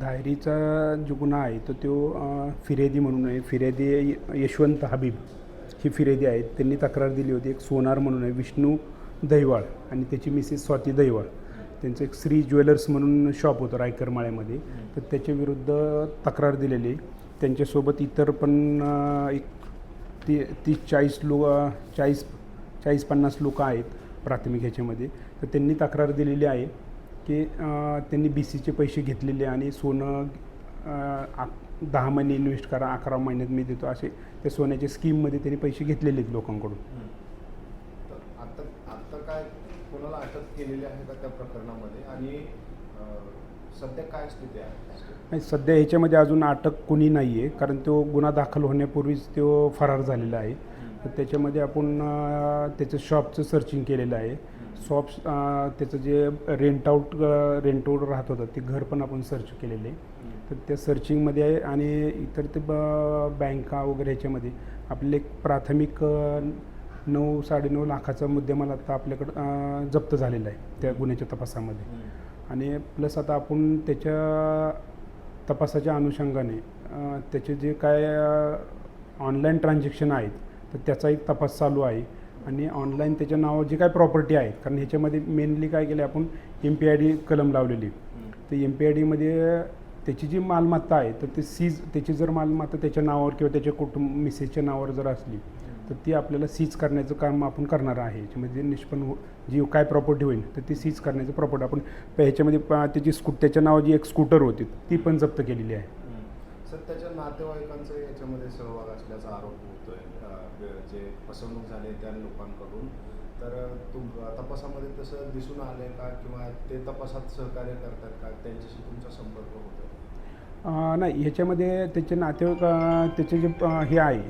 धायरीचा जो गुन्हा आहे तर तो फिर्यादी म्हणून आहे. फिर्यादी यशवंत हबीब ही फिर्यादी आहेत. त्यांनी तक्रार दिली होती. एक सोनार म्हणून आहे विष्णू दैवाळ आणि त्याची मिसेस स्वाती दैवाळ त्यांचं एक श्री ज्वेलर्स म्हणून शॉप होतं रायकरमाळ्यामध्ये. तर त्याच्या विरुद्ध तक्रार दिलेली. आहे. त्यांच्यासोबत इतर पण एक ती तीस चाळीस लोक चाळीस चाळीस पन्नास लोकं आहेत प्राथमिक ह्याच्यामध्ये. तर त्यांनी तक्रार दिलेली आहे. की त्यांनी बी सीचे पैसे घेतलेले आणि सोनं दहा महिने इन्व्हेस्ट करा अकरा महिन्यात मी देतो असे त्या सोन्याच्या स्कीममध्ये त्यांनी पैसे घेतलेले आहेत लोकांकडून. तर आता आता काय कोणाला अटक केलेली आहे का त्या प्रकरणामध्ये? आणि सध्या काय स्थिती आहे? नाही सध्या ह्याच्यामध्ये अजून अटक कोणी नाही आहे कारण तो गुन्हा दाखल होण्यापूर्वीच तो फरार झालेला आहे. तर त्याच्यामध्ये आपण त्याचं शॉपचं सर्चिंग केलेलं आहे. शॉप त्याचं जे रेंट आउट रेंट आउट राहत होतं ते घर पण आपण सर्च केलेले. आहे तर त्या सर्चिंगमध्ये आहे आणि इतर ते ब- बँका वगैरे ह्याच्यामध्ये आपले एक प्राथमिक नऊ साडेनऊ लाखाचा मुद्देमाल आता आपल्याकडं जप्त झालेला आहे त्या गुन्ह्याच्या तपासामध्ये. आणि प्लस आता आपण त्याच्या तपासाच्या अनुषंगाने त्याचे जे काय ऑनलाईन ट्रान्झॅक्शन आहेत तर त्याचा एक तपास चालू आहे. आणि ऑनलाईन त्याच्या नावावर जे काय प्रॉपर्टी आहेत कारण ह्याच्यामध्ये मेनली काय केलं आपण एम पी आय डी कलम लावलेली. तर एम पी आय डीमध्ये त्याची जी मालमत्ता आहे तर ते सीज त्याची जर मालमत्ता त्याच्या नावावर किंवा त्याच्या कुटुंब मिसेसच्या नावावर जर असली तर ती आपल्याला सीज करण्याचं काम आपण करणार आहे. याच्यामध्ये निष्पन्न हो जी काय प्रॉपर्टी होईल तर ती सीज करण्याचं प्रॉपर्टी आपण ह्याच्यामध्ये प- त्याची स्कू त्याच्या नावावर जी एक स्कूटर होती ती पण जप्त केलेली आहे. सत्याच्या नातेवाईकांचा याच्यामध्ये सहभाग असल्याचा आरोप होतोय जे फसवणूक झाली त्या लोकांकडून. तर तुम तपासामध्ये तसं दिसून आलंय का किंवा ते तपासात सहकार्य करतात का? त्यांच्याशी तुमचा संपर्क होतो नाही ह्याच्यामध्ये त्याचे नातेवाईक त्याचे जे हे आहे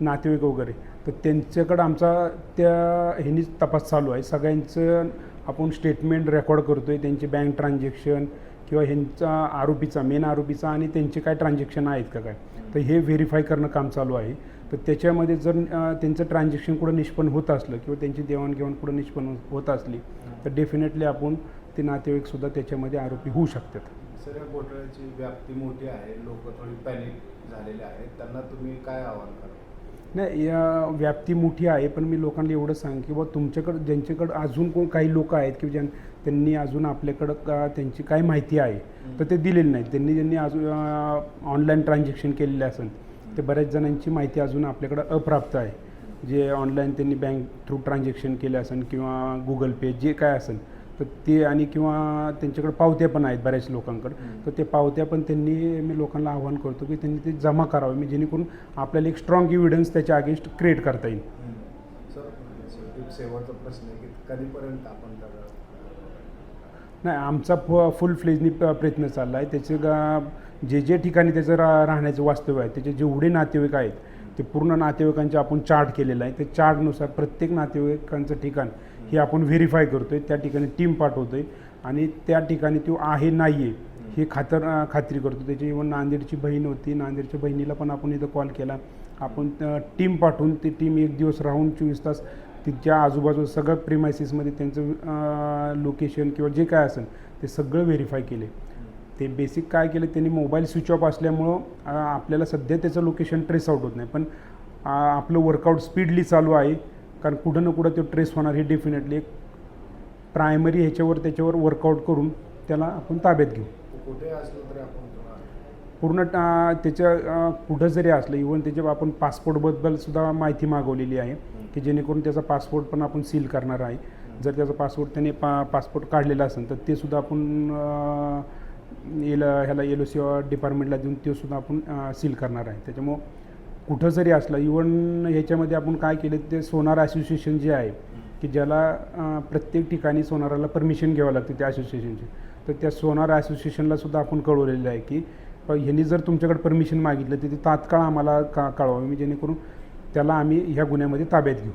नातेवाईक वगैरे तर त्यांच्याकडं आमचा त्या ह्यांनीच तपास चालू आहे. सगळ्यांचं आपण स्टेटमेंट रेकॉर्ड करतो आहे त्यांचे बँक ट्रान्झॅक्शन किंवा ह्यांचा आरोपीचा मेन आरोपीचा आणि त्यांचे काय ट्रान्झॅक्शन आहेत का काय? तर हे व्हेरीफाय करणं काम चालू आहे. तर त्याच्यामध्ये जर त्यांचं ट्रान्झॅक्शन कुठं निष्पन्न होत असलं किंवा त्यांची देवाणघेवाण कुठं निष्पन्न होत असली तर डेफिनेटली आपण ते नातेवाईकसुद्धा त्याच्यामध्ये आरोपी होऊ शकतात. सर या घोटाळ्याची व्याप्ती मोठी आहे. लोक थोडी पॅनिक झालेले आहेत. त्यांना तुम्ही काय आवाहन करा नाही या व्याप्ती मोठी आहे पण मी लोकांना एवढं सांग की बा तुमच्याकडं ज्यांच्याकडं अजून कोण काही लोक आहेत की ज्यां त्यांनी अजून आपल्याकडं का त्यांची काय माहिती आहे तर ते दिलेली नाही. त्यांनी ज्यांनी अजून ऑनलाईन ट्रान्झॅक्शन केलेले असेल ते बऱ्याच जणांची माहिती अजून आपल्याकडं अप्राप्त आहे. जे ऑनलाईन त्यांनी बँक थ्रू ट्रान्झॅक्शन केले असेल किंवा गुगल पे जे काय असेल तर ते आणि किंवा त्यांच्याकडे पावत्या पण आहेत बऱ्याच लोकांकडे. तर ते पावत्या पण त्यांनी मी लोकांना आव्हान करतो की त्यांनी ते जमा करावे. मी जेणेकरून आपल्याला एक स्ट्रॉंग इव्हिडन्स त्याच्या अगेन्स्ट क्रिएट करता येईल. शेवटचा प्रश्न आहे की कधीपर्यंत आपण त्याला नाही आमचा फ फुल फ्लेजनी प्रयत्न चालला आहे. त्याचे गा जे जे ठिकाणी त्याचं रा राहण्याचं वास्तव्य आहे त्याचे जेवढे नातेवाईक आहेत ते पूर्ण नातेवाईकांचे आपण चार्ट केलेलं आहे. ते चार्टनुसार प्रत्येक नातेवाईकांचं ठिकाण हे आपण व्हेरीफाय करतो आहे त्या ठिकाणी टीम पाठवतो आहे आणि त्या ठिकाणी तो आहे नाही आहे हे खातर खात्री करतो. त्याची इव्हन नांदेडची बहीण होती नांदेडच्या बहिणीला पण आपण इथं कॉल केला. आपण टीम पाठवून ती टीम एक दिवस राहून चोवीस तास तिच्या आजूबाजू सगळं प्रिमायसिसमध्ये त्यांचं लोकेशन किंवा जे काय असेल ते सगळं व्हेरीफाय केले. ते बेसिक काय केलं त्यांनी मोबाईल स्विच ऑफ असल्यामुळं आपल्याला सध्या त्याचं लोकेशन ट्रेस आउट होत नाही. पण आपलं वर्कआउट स्पीडली चालू आहे. कारण कुठं ना कुठं तो ट्रेस होणार. हे डेफिनेटली एक प्रायमरी ह्याच्यावर त्याच्यावर वर्कआउट करून त्याला आपण ताब्यात घेऊ. पूर्ण त्याच्या कुठं जरी असलं इवन त्याच्या आपण पासपोर्टबद्दल सुद्धा माहिती मागवलेली आहे की जेणेकरून त्याचा पासपोर्ट पण आपण सील करणार आहे. जर त्याचा पासपोर्ट त्याने पा पासपोर्ट काढलेला असेल तर ते सुद्धा आपण एल ह्याला एल ओ सी डिपार्टमेंटला देऊन ते सुद्धा आपण सील करणार आहे. त्याच्यामुळं कुठं जरी असलं इवन ह्याच्यामध्ये आपण काय केलं ते सोनार असोसिएशन जे आहे की ज्याला प्रत्येक ठिकाणी सोनाराला परमिशन घ्यावं लागते त्या असोसिएशनची तर त्या सोनार असोसिएशनला सुद्धा आपण कळवलेलं आहे की ह्यांनी जर तुमच्याकडे परमिशन मागितलं तर ते तात्काळ आम्हाला का कळवावी. म्हणजे जेणेकरून त्याला आम्ही ह्या गुन्ह्यामध्ये ताब्यात घेऊ.